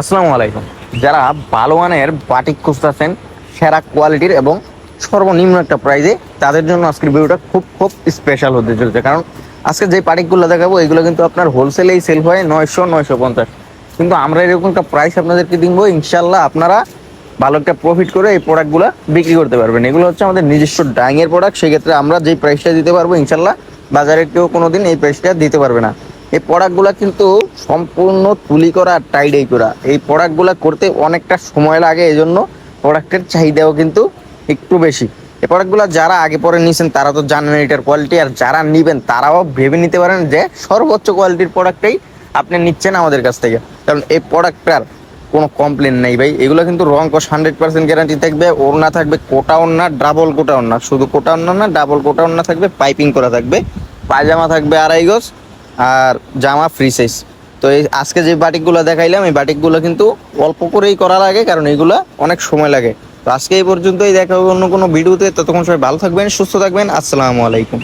আসসালামু আলাইকুম। যারা ভালো মানের বাটিক খুঁজতেছেন, সেরা কোয়ালিটির এবং সর্বনিম্ন একটা প্রাইজে, তাদের জন্য আজকের ভিডিওটা খুব খুব স্পেশাল হতে চলেছে। কারণ আজকে যে বাটিকগুলো দেখাবো, এগুলো কিন্তু আপনার হোলসেলেই সেল হয় নয়শো নয়শো পঞ্চাশ। কিন্তু আমরা এরকম একটা প্রাইস আপনাদেরকে দিব ইনশাল্লাহ আপনারা ভালো একটা প্রফিট করে এই প্রোডাক্টগুলো বিক্রি করতে পারবেন। এগুলো হচ্ছে আমাদের নিজস্ব ডাইংয়ের প্রোডাক্ট সেক্ষেত্রে আমরা যেই প্রাইসটা দিতে পারব ইনশাল্লাহ বাজারে কেউ কোনো দিন এই প্রাইসটা দিতে পারবে না। এই প্রোডাক্টগুলো কিন্তু সম্পূর্ণ তুলি করা টাইডাই করা। এই প্রোডাক্টগুলো করতে অনেকটা সময় লাগে এই জন্য প্রোডাক্টের চাহিদাও কিন্তু একটু বেশি। এই প্রোডাক্টগুলো যারা আগে পরে নিয়েছেন তারা তো জানেন এটার কোয়ালিটি আর যারা নিবেন, তারাও ভেবে নিতে পারেন যে সর্বোচ্চ কোয়ালিটির প্রোডাক্টটাই আপনি নিচ্ছেন আমাদের কাছ থেকে। কারণ এই প্রোডাক্টটার কোনো কমপ্লেন নেই ভাই। এগুলো কিন্তু রং কস হান্ড্রেড পার্সেন্ট গ্যারান্টি থাকবে, ওড়না থাকবে, কোটা ওড়না ডাবল কোটা ওড়না। শুধু কোটা ওড়না না ডাবল কোটা ওড়না থাকবে পাইপিং করা থাকবে, পায়জামা থাকবে আড়াই গজ আর জামা ফ্রি সাইজ তো এই আজকে যে বাটিকগুলো দেখাইলাম, এই বাটিকগুলো কিন্তু অল্প করেই করা লাগে, কারণ এগুলো অনেক সময় লাগে। তো আজকে এই পর্যন্তই, দেখা হবে অন্য কোনো ভিডিওতে। ততক্ষণ সবাই ভালো থাকবেন, সুস্থ থাকবেন। আসসালামু আলাইকুম।